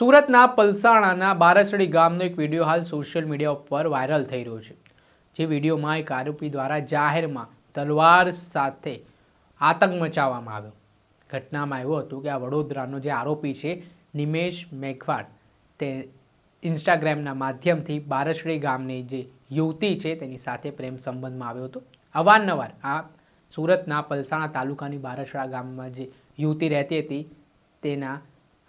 સુરતના પલસાણાના બારસડી ગામનો એક વીડિયો હાલ સોશિયલ મીડિયા ઉપર વાયરલ થઈ રહ્યો છે, જે વિડીયોમાં એક આરોપી દ્વારા જાહેરમાં તલવાર સાથે આતંક મચાવવામાં આવ્યો. ઘટનામાં એવું હતું કે આ વડોદરાનો જે આરોપી છે, નિમેશ મેઘવાડ, તે ઇન્સ્ટાગ્રામના માધ્યમથી બારસડી ગામની જે યુવતી છે, તેની સાથે પ્રેમ સંબંધમાં આવ્યો હતો. અવારનવાર આ સુરતના પલસાણા તાલુકાની બારસડા ગામમાં જે યુવતી રહેતી હતી, તેના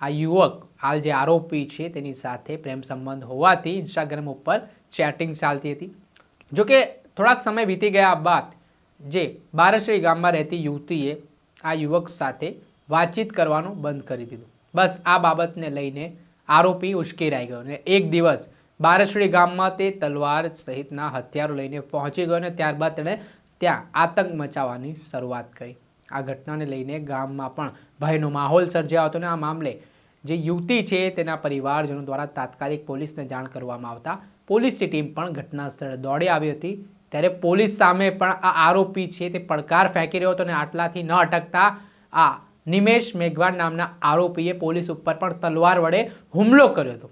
આ યુવક હાલ જે આરોપી છે તેની સાથે પ્રેમ સંબંધ હોવાથી ઇન્સ્ટાગ્રામ ઉપર ચેટિંગ ચાલતી હતી. જોકે થોડાક સમય વીતી ગયા બાદ જે બારસરી ગામમાં રહેતી યુવતીએ આ યુવક સાથે વાતચીત કરવાનું બંધ કરી દીધું. બસ આ બાબતને લઈને આરોપી ઉશ્કેરાઈ ગયો અને એક દિવસ બારસડી ગામમાં તે તલવાર સહિતના હથિયારો લઈને પહોંચી ગયો અને ત્યારબાદ તેણે ત્યાં આતંક મચાવવાની શરૂઆત કરી. આ ઘટનાને લઈને ગામમાં પણ ભયનો માહોલ સર્જાયો હતો અને આ મામલે જે યુવતી છે તેના પરિવારજનો દ્વારા તાત્કાલિક પોલીસને જાણ કરવામાં આવતા પોલીસની ટીમ પણ ઘટના સ્થળે દોડી આવી હતી. ત્યારે પોલીસ સામે પણ આ આરોપી છે તે પડકાર ફેંકી રહ્યો હતો અને આટલાથી ન અટકતા આ નિમેશ મેઘવાન નામના આરોપીએ પોલીસ ઉપર પણ તલવાર વડે હુમલો કર્યો હતો.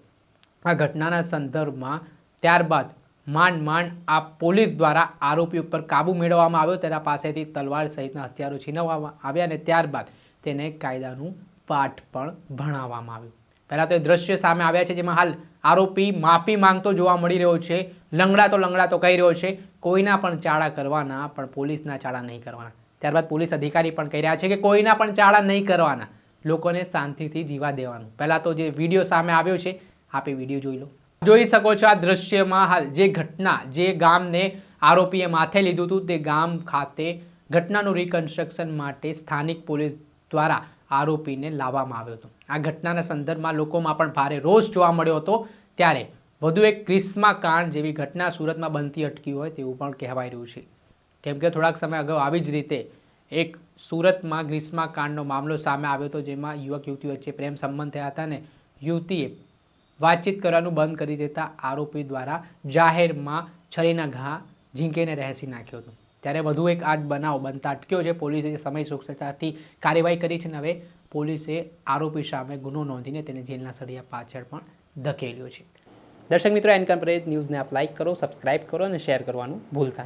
આ ઘટનાના સંદર્ભમાં ત્યારબાદ માંડ માંડ આ પોલીસ દ્વારા આરોપી ઉપર કાબુ મેળવવામાં આવ્યો. તેના પાસેથી તલવાર સહિતના હથિયારો છીનવવામાં આવ્યા અને ત્યારબાદ તેને કાયદાનું પાઠ પણ ભણાવવામાં આવ્યું. પહેલાં તો એ દ્રશ્ય સામે આવ્યા છે જેમાં હાલ આરોપી માફી માંગતો જોવા મળી રહ્યો છે. લંગડા તો લંગડા તો કહી રહ્યો છે. કોઈના પણ ચાળા કરવાના, પણ પોલીસના ચાળા નહીં કરવાના. ત્યારબાદ પોલીસ અધિકારી પણ કહી રહ્યા છે કે કોઈના પણ ચાળા નહીં કરવાના. લોકોને શાંતિથી જીવા દેવાનું. પહેલાં તો જે વીડિયો સામે આવ્યો છે, આપે વીડિયો જોઈ લો. જોઈ શકો છો આ દ્રશ્યમાં હાલ જે ઘટના, જે ગામને આરોપીએ માથે લીધું હતું, તે ગામ ખાતે ઘટનાનું રિકન્સ્ટ્રક્શન માટે સ્થાનિક પોલીસ દ્વારા આરોપીને લાવવામાં આવ્યો હતો. આ ઘટનાના સંદર્ભમાં લોકોમાં પણ ભારે રોષ જોવા મળ્યો હતો. ત્યારે વધુ એક ક્રિસ્મા કાંડ જેવી ઘટના સુરતમાં બનતી અટકી હોય તેવું પણ કહેવાય રહ્યું છે. કેમ કે થોડાક સમય અગાઉ આવી જ રીતે એક સુરતમાં ગ્રીષ્મા કાંડનો મામલો સામે આવ્યો હતો, જેમાં યુવક યુવતી વચ્ચે પ્રેમ સંબંધ થયા હતા અને યુવતીએ વાતચીત કરવાનું બંધ કરી દેતા આરોપી દ્વારા જાહેરમાં છરીના ઘા ઝીંકીને રહેસી નાખ્યો હતો. ત્યારે વધુ એક આજ બનાવ બનતા અટક્યો છે. પોલીસે સમય સુરક્ષાથી કાર્યવાહી કરી છે અને હવે પોલીસે આરોપી સામે ગુનો નોંધીને તેને જેલના સળિયા પાછળ પણ ધકેલ્યો છે. દર્શક મિત્રો એનકમ ન્યૂઝને આપ લાઇક કરો સબસ્ક્રાઇબ કરો અને શેર કરવાનું ભૂલતા